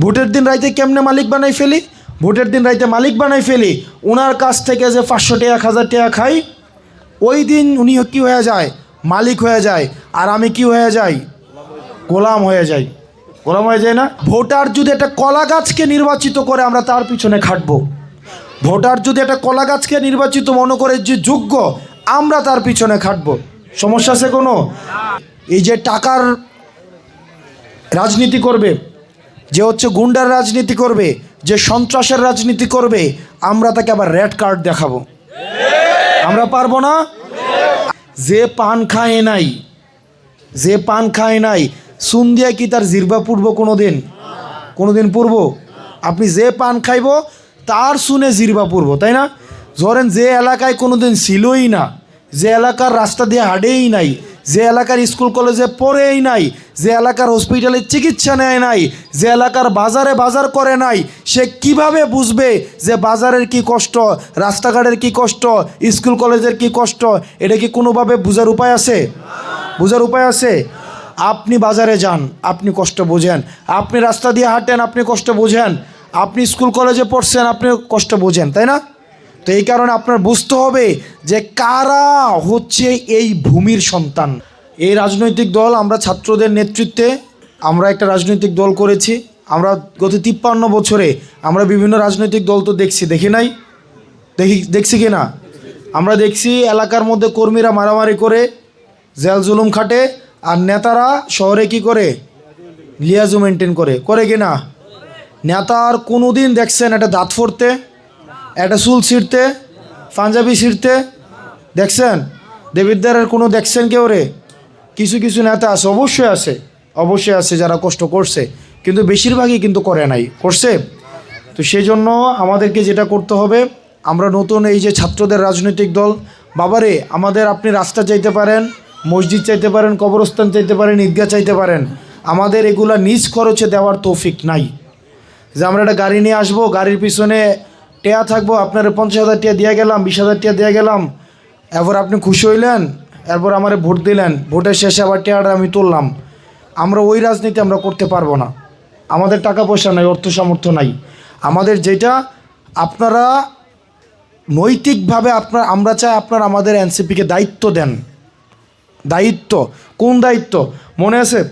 ভোটের দিন রাইতে কেমনে মালিক বানাই ফেলি? ভোটের দিন রাইতে মালিক বানাই ফেলি ওনার কাছ থেকে যে পাঁচশো টাকা, এক হাজার টাকা খাই, ওই দিন উনি কি হয়ে যায়? মালিক হয়ে যায়। আর আমি কি হয়ে যাই? গোলাম হয়ে যাই। গোলাম হয়ে যায় না? ভোটার যদি একটা কলা গাছকে নির্বাচিত করে আমরা তার পিছনে খাটবো। ভোটার যদি একটা কলা গাছকে নির্বাচিত মনে করে যে যোগ্য, আমরা তার পিছনে খাটব। সমস্যা আছে কোনো? এই যে টাকার রাজনীতি করবে যে হচ্ছে গুন্ডার রাজনীতি করবে, যে সন্ত্রাসের রাজনীতি করবে, আমরা তাকে আবার রেড কার্ড দেখাবো। আমরা পারব না? যে পান খায় নাই, যে পান খায় নাই সুন দিয়া কি তার জিরবা পূর্ব কোনো দিন কোনো দিন পূর্ব? আপনি যে পান খাইব, তার শুনে জিরবা পূর্ব, তাই না? ধরেন যে এলাকায় কোনো দিন ছিলই না, যে এলাকার রাস্তা দিয়ে হাঁটেই নাই যে এলাকার স্কুল কলেজে পড়েই নাই, যে এলাকার হসপিটালে চিকিৎসা নেয় নাই, যে এলাকার বাজারে বাজার করে নাই, সে কীভাবে বুঝবে যে বাজারের কি কষ্ট, রাস্তাঘাটের কি কষ্ট, স্কুল কলেজের কি কষ্ট? এটা কি কোনোভাবে বোঝার উপায় আছে? বোঝার উপায় আছে? আপনি বাজারে যান, আপনি কষ্ট বোঝেন। আপনি রাস্তা দিয়ে হাঁটেন, আপনি কষ্ট বোঝেন। আপনি স্কুল কলেজে পড়ছেন, আপনি কষ্ট বোঝেন, তাই না? তো এই কারণে আপনার বুঝতে হবে যে কারা হচ্ছে এই ভূমির সন্তান। এই রাজনৈতিক দল আমরা ছাত্রদের নেতৃত্বে, আমরা একটা রাজনৈতিক দল করেছি। আমরা গত তিপ্পান্ন বছরে আমরা বিভিন্ন রাজনৈতিক দল তো দেখছি, দেখি নাই? দেখি, দেখছি কি না? আমরা দেখছি এলাকার মধ্যে কর্মীরা মারামারি করে, জেল জুলুম খাটে, আর নেতারা শহরে কি করে? লিয়াজু মেনটেন করে। করে কি না? নেতার কোনো দিন দেখছেন একটা দাঁত একটা চুল ছিঁড়তে, পাঞ্জাবি ছিঁড়তে, দেখছেন? দেবিদ্দারের কোনো দেখছেন কেউ রে? কিছু কিছু নেতা আছে, অবশ্যই আছে অবশ্যই আছে যারা কষ্ট করছে, কিন্তু বেশিরভাগই কিন্তু করে নাই, করছে। তো সেই জন্য আমাদেরকে যেটা করতে হবে, আমরা নতুন এই যে ছাত্রদের রাজনৈতিক দল, বাবারে, আমাদের আপনি রাস্তা চাইতে পারেন, মসজিদ চাইতে পারেন, কবরস্থান চাইতে পারেন, ঈদগাহ চাইতে পারেন, আমাদের এগুলা নিজ খরচে দেওয়ার তৌফিক নাই। যে আমরা একটা গাড়ি নিয়ে আসব, গাড়ির পিছনে টেয়া থাকব, আপনার পঞ্চাশ হাজার টিয়া দিয়ে গেলাম, বিশ হাজার টিয়া দিয়ে গেলাম। এরপর আপনি খুশি হইলেন, এরপর আমারে ভোট দিলেন। ভোটের শেষে আবার টেয়াটা আমি তুললাম। আমরা ওই রাজনীতি আমরা করতে পারব না। আমাদের টাকা পয়সা নাই, অর্থ সামর্থ্য নাই। আমাদের যেটা, আপনারা নৈতিকভাবে আপনার, আমরা চাই আপনারা আমাদের এনসিপিকে দায়িত্ব দেন। দায়িত্ব। কোন দায়িত্ব? মনে আছে?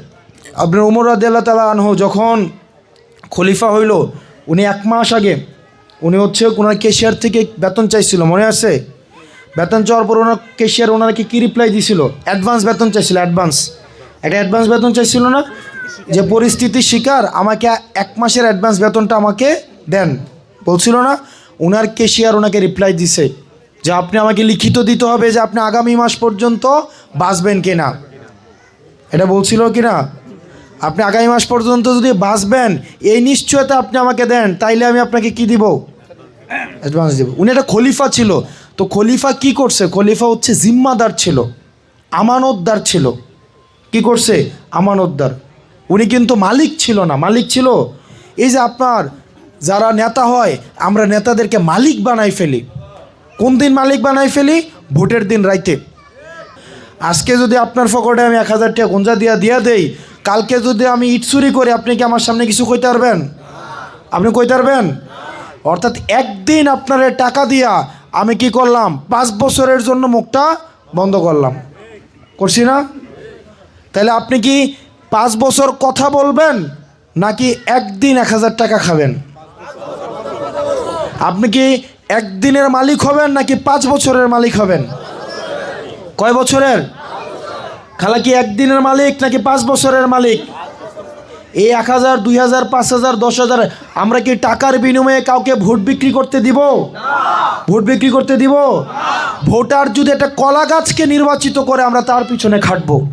আপনার উমর রাদিয়াল্লাহ তালা আনহু যখন খলিফা হইল, উনি এক মাস আগে উনি হচ্ছে ওনার কেশিয়ার থেকে বেতন চাইছিল, মনে আছে? বেতন চাওয়ার পর ওনার কেশিয়ার ওনাকে কী রিপ্লাই দিছিল? অ্যাডভান্স বেতন চাইছিল অ্যাডভান্স একটা অ্যাডভান্স বেতন চাইছিল না? যে পরিস্থিতির শিকার আমাকে এক মাসের অ্যাডভান্স বেতনটা আমাকে দেন। বলছিল না ওনার কেশিয়ার ওনাকে রিপ্লাই দিছে যে আপনি আমাকে লিখিত দিতে হবে যে আপনি আগামী মাস পর্যন্ত বাঁচবেন কিনা। এটা বলছিল কি না আপনি আগামী মাস পর্যন্ত যদি বাঁচবেন, এই নিশ্চয়তা আপনি আমাকে দেন, তাইলে আমি আপনাকে কি দিব? অ্যাডভান্স দিব উনি একটা খলিফা ছিল। তো খলিফা কি করছে? খলিফা হচ্ছে জিম্মাদার ছিল, আমানতদার ছিল। কি করছে? আমানতদার। উনি কিন্তু মালিক ছিল না। মালিক ছিল এই যে আপনার যারা নেতা হয়, আমরা নেতাদেরকে মালিক বানাই ফেলি। কোন দিন মালিক বানাই ফেলি? ভোটের দিন রাইতে। আজকে যদি আপনার ফকটে আমি এক হাজার টাকা গুঞ্জা দিয়া দিয়া দেই, কালকে যদি আমি ইট চুরি করি আপনি কি আমার সামনে কিছু কইতে পারবেন? আপনি কইতে পারবেন? অর্থাৎ একদিন আপনার টাকা দিয়া আমি কি করলাম? পাঁচ বছরের জন্য মুখটা বন্ধ করলাম। করছি না? তাহলে আপনি কি পাঁচ বছর কথা বলবেন নাকি একদিন এক হাজার টাকা খাবেন? আপনি কি একদিনের মালিক হবেন নাকি পাঁচ বছরের মালিক হবেন? কয় বছরের? খালা কি একদিনের মালিক নাকি পাঁচ বছরের মালিক? এই এক হাজার, দুই হাজার, পাঁচ হাজার, দশ হাজার, আমরা কি টাকার বিনিময়ে কাউকে ভোট বিক্রি করতে দিব? ভোট বিক্রি করতে দিব? ভোটার যদি একটা কলা গাছকে নির্বাচিত করে আমরা তার পিছনে খাটবো।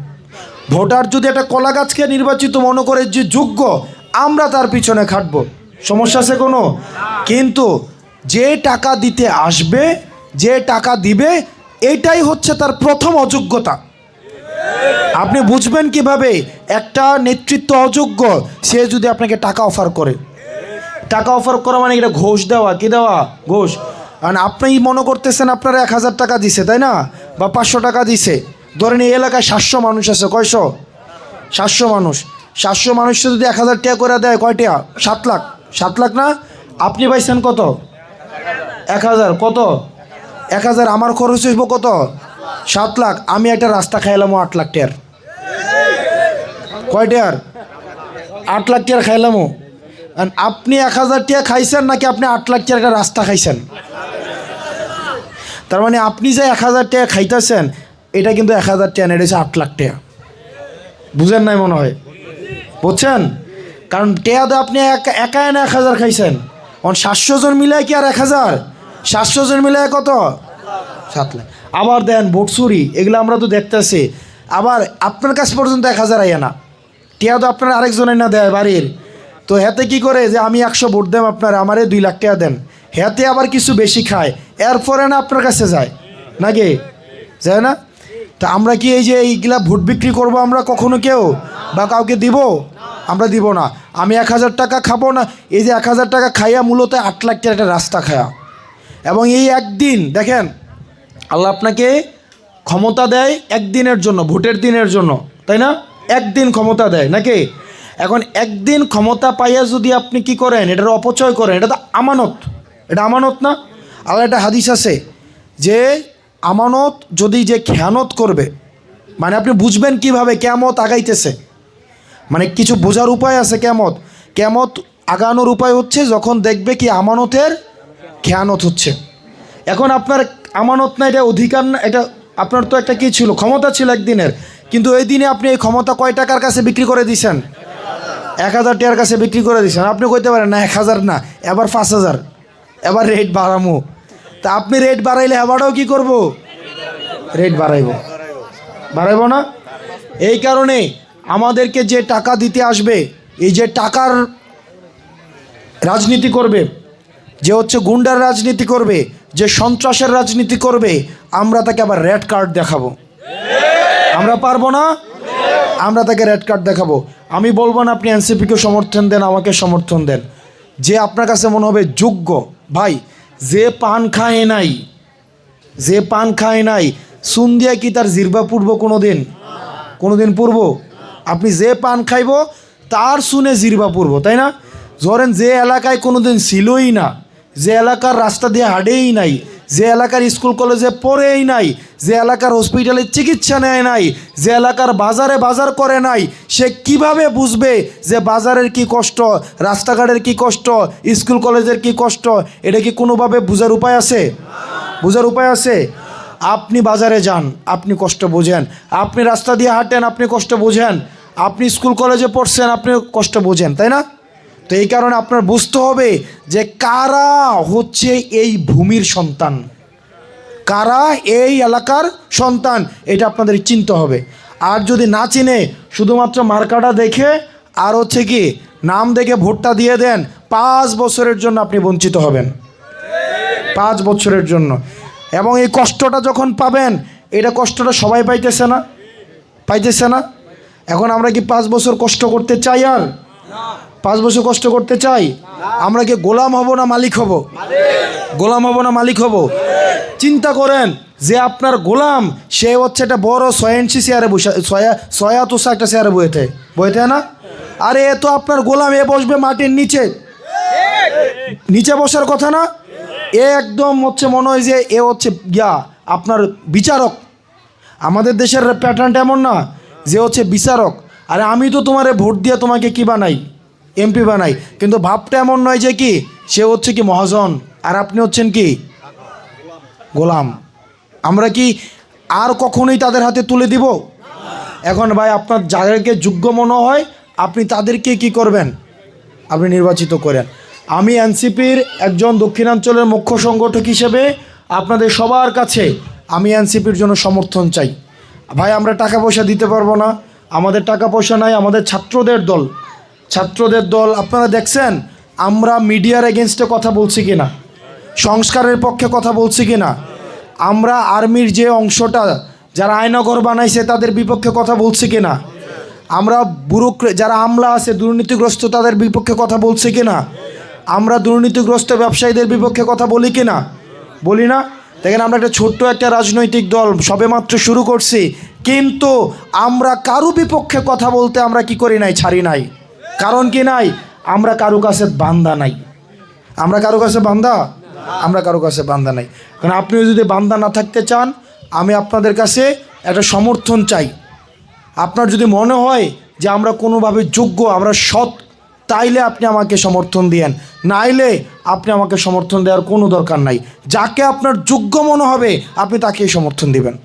ভোটার যদি একটা কলা গাছকে নির্বাচিত মনে করে যে যোগ্য, আমরা তার পিছনে খাটবো। সমস্যা আছে কোনো? কিন্তু যে টাকা দিতে আসবে, যে টাকা দিবে, এটাই হচ্ছে তার প্রথম অযোগ্যতা। আপনি বুঝবেন কীভাবে? একটা নেতৃত্ব অযোগ্য, সে যদি আপনাকে টাকা অফার করে। টাকা অফার করা মানে এটা ঘোষ দেওয়া। কি দেওয়া? ঘোষ। কারণ আপনি মনে করতেছেন আপনারা এক হাজার টাকা দিছে, তাই না? বা পাঁচশো টাকা দিছে। ধরেন এই এলাকায় সাতশো মানুষ আছে, কয়শো? সাতশো মানুষ। সাতশো মানুষকে যদি এক হাজার টাকা করে দেয়, কয় টাকা? সাত লাখ। সাত লাখ না? আপনি পাইছেন কত? এক হাজার। কত? এক হাজার। আমার খরচ হইব কত? সাত লাখ, আমি একটা রাস্তা খাইলাম আট লাখ টাকার কয় টাকার আট লাখ টাকার খাইলামও আর আপনি এক হাজার টিয়া খাইছেন নাকি আপনি আট লাখ টিয়ার একটা রাস্তা খাইছেন? তার মানে আপনি যে এক হাজার টাকা খাইতেছেন, এটা কিন্তু এক হাজার টাকা না, এটা হচ্ছে আট লাখ টাকা বুঝেন নাই মনে হয়? বুঝছেন? কারণ টেয়া তো আপনি একা এনে এক হাজার খাইছেন। অন সাতশো জন মিলায় কি আর এক হাজার? সাতশো জন মিলায় কত? সাত লাখ। আবার দেন বটসুরি এগুলো আমরা তো দেখতেছি। আবার আপনার কাছ পর্যন্ত এক হাজার আইয়া না। টিয়া তো আপনার আরেকজনের না দেয় বাড়ির। তো হেতে কি করে যে আমি একশো ভোট দেম আপনার, আমারে দুই লাখ টাকা দেন। হেতে আবার কিছু বেশি খায়। এরপরে না আপনার কাছে যায়। নাকি? যায় না? তা আমরা কি এই যে এইগুলা ভোট বিক্রি করব আমরা কখনো কেউ? বা কাউকে দিব? আমরা দিব না। আমি এক হাজার টাকা খাব না। এই যে এক হাজার টাকা খাইয়া মূলত আট লাখ টাকা একটা রাস্তা খায়া। এবং এই একদিন, দেখেন আল্লাহ আপনাকে ক্ষমতা দেয় একদিনের জন্য, ভোটের দিনের জন্য, তাই না? একদিন ক্ষমতা দেয়, নাকি? এখন একদিন ক্ষমতা পাইয়া যদি আপনি কি করেন, এটার অপচয় করেন, এটা তো আমানত, এটা আমানত না? আল্লাহ একটা হাদিস আছে যে আমানত যদি যে খেয়ানত করবে মানে আপনি বুঝবেন কীভাবে কেমত আগাইতেছে। মানে কিছু বোঝার উপায় আছে কেমত কেমত আগানোর উপায় হচ্ছে যখন দেখবে কি আমানতের খেয়ানত হচ্ছে। এখন আপনার আমানত না, এটা অধিকার না, এটা আপনার তো একটা কি ছিল, ক্ষমতা ছিল একদিনের। কিন্তু এই দিনে আপনি এই ক্ষমতা কয় টাকার কাছে বিক্রি করে দিছেন? এক হাজার টাকার কাছে বিক্রি করে দিছেন। আপনি কইতে পারেন না, এক হাজার না, এবার পাঁচ হাজার। এবার রেট বাড়ামো। তা আপনি রেট বাড়াইলে এবারও কি করব? রেট বাড়াইব। বাড়াইব না? এই কারণে আমাদেরকে যে টাকা দিতে আসবে, এই যে টাকার রাজনীতি করবে, যে হচ্ছে গুন্ডার রাজনীতি করবে যে সন্ত্রাসের রাজনীতি করবে, আমরা তাকে আবার রেড কার্ড দেখাবো। আমরা পারব না? আমরা তাকে রেড কার্ড দেখাবো। আমি বলব না, আপনি এনসিপিকে সমর্থন দেন, আমাকে সমর্থন দেন। যে আপনার কাছে মনে হবে যোগ্য, ভাই, যে পান খায় নাই, যে পান খায় নাই সুন দিয়া কি তার জিরবা পূর্ব কোনো দিন কোনো দিন পূর্ব? আপনি যে পান খাইব, তার শুনে জিরবা পূর্ব, তাই না? ধরেন যে এলাকায় কোনো দিন ছিলই না যে এলাকার রাস্তা দিয়ে হাঁটেই নাই, যে এলাকার স্কুল কলেজে পড়েই নাই, যে এলাকার হসপিটালে চিকিৎসা নেয় নাই, যে এলাকার বাজারে বাজার করে নাই, সে কীভাবে বুঝবে যে বাজারের কি কষ্ট, রাস্তাঘাটের কি কষ্ট, স্কুল কলেজের কি কষ্ট? এটা কি কোনোভাবে বোঝার উপায় আছে? বোঝার উপায় আছে? আপনি বাজারে যান, আপনি কষ্ট বোঝেন। আপনি রাস্তা দিয়ে হাঁটেন, আপনি কষ্ট বোঝেন। আপনি স্কুল কলেজে পড়ছেন, আপনি কষ্ট বোঝেন, তাই না? তো এই কারণে আপনার বুঝতে হবে যে কারা হচ্ছে এই ভূমির সন্তান। কারা এই এলাকার সন্তান, এটা আপনাদের চিনতে হবে। আর যদি না চিনে, শুধুমাত্র মার্কাটা দেখে, আর হচ্ছে কি, নাম দেখে ভোটটা দিয়ে দেন, পাঁচ বছরের জন্য আপনি বঞ্চিত হবেন। পাঁচ বছরের জন্য। এবং এই কষ্টটা যখন পাবেন, এটা কষ্টটা সবাই পাইতেছে না। পাইতেছে না। এখন আমরা কি পাঁচ বছর কষ্ট করতে চাই আর? পাঁচ বছর কষ্ট করতে চাই, আমরা কি গোলাম হব না মালিক হব? গোলাম হব না মালিক হব? চিন্তা করেন যে আপনার গোলাম, সে হচ্ছে একটা বড় ইঞ্চি চেয়ারে বসে সয়া তোষা একটা চেয়ারে বইতে বইতে না? আরে এ তো আপনার গোলাম, এ বসবে মাটির নিচে। নিচে বসার কথা না? এ একদম হচ্ছে মনে হয় যে এ হচ্ছে গিয়া আপনার বিচারক। আমাদের দেশের প্যাটার্নটা এমন না, যে হচ্ছে বিচারক। আরে আমি তো তোমারে ভোট দিয়ে তোমাকে কি বানাই? এমপি বানাই। কিন্তু ভাবটা এমন নয় যে কি, সে হচ্ছে কি মহাজন। আর আপনি হচ্ছেন কি? গোলাম। আমরা কি আর কখনোই তাদের হাতে তুলে দিব? এখন ভাই, আপনার যাদেরকে যোগ্য মনে হয়, আপনি তাদেরকে কি করবেন? আপনি নির্বাচিত করেন। আমি এনসিপির একজন দক্ষিণাঞ্চলের মুখ্য সংগঠক হিসেবে আপনাদের সবার কাছে আমি এনসিপির জন্য সমর্থন চাই। ভাই, আমরা টাকা পয়সা দিতে পারব না। আমাদের টাকা পয়সা নাই, আমাদের ছাত্রদের দল। ছাত্রদের দল, আপনারা দেখছেন, আমরা মিডিয়ার এগেনস্টে কথা বলছি কি না সংস্কারের পক্ষে কথা বলছি কি না আমরা আর্মির যে অংশটা, যারা আয়নগর বানাইছে, তাদের বিপক্ষে কথা বলছি কি না আমরা ব্যুরোক্রে যারা আমলা আছে, দুর্নীতিগ্রস্ত, তাদের বিপক্ষে কথা বলছি কি না আমরা দুর্নীতিগ্রস্ত ব্যবসায়ীদের বিপক্ষে কথা বলি কি না বলি না? দেখেন, আমরা একটা ছোট্ট একটা রাজনৈতিক দল, সবেমাত্র শুরু করছি। কিন্তু আমরা কারও বিপক্ষে কথা বলতে আমরা কি করি নাই, ছাড়ি নাই। কারণ কি নাই? আমরা কারও কাছে বান্দা নাই। আমরা কারও কাছে বান্দা? আমরা কারও কাছে বান্দা নাই। কারণ আপনিও যদি বান্দা না থাকতে চান, আমি আপনাদের কাছে একটা সমর্থন চাই। আপনার যদি মনে হয় যে আমরা কোনোভাবে যোগ্য, আমরা সৎ, তাইলে আপনি আমাকে সমর্থন দিয়েন। নাইলে আপনি আমাকে সমর্থন দেওয়ার কোনো দরকার নাই। যাকে আপনার যোগ্য মনে হবে, আপনি তাকেই সমর্থন দিবেন।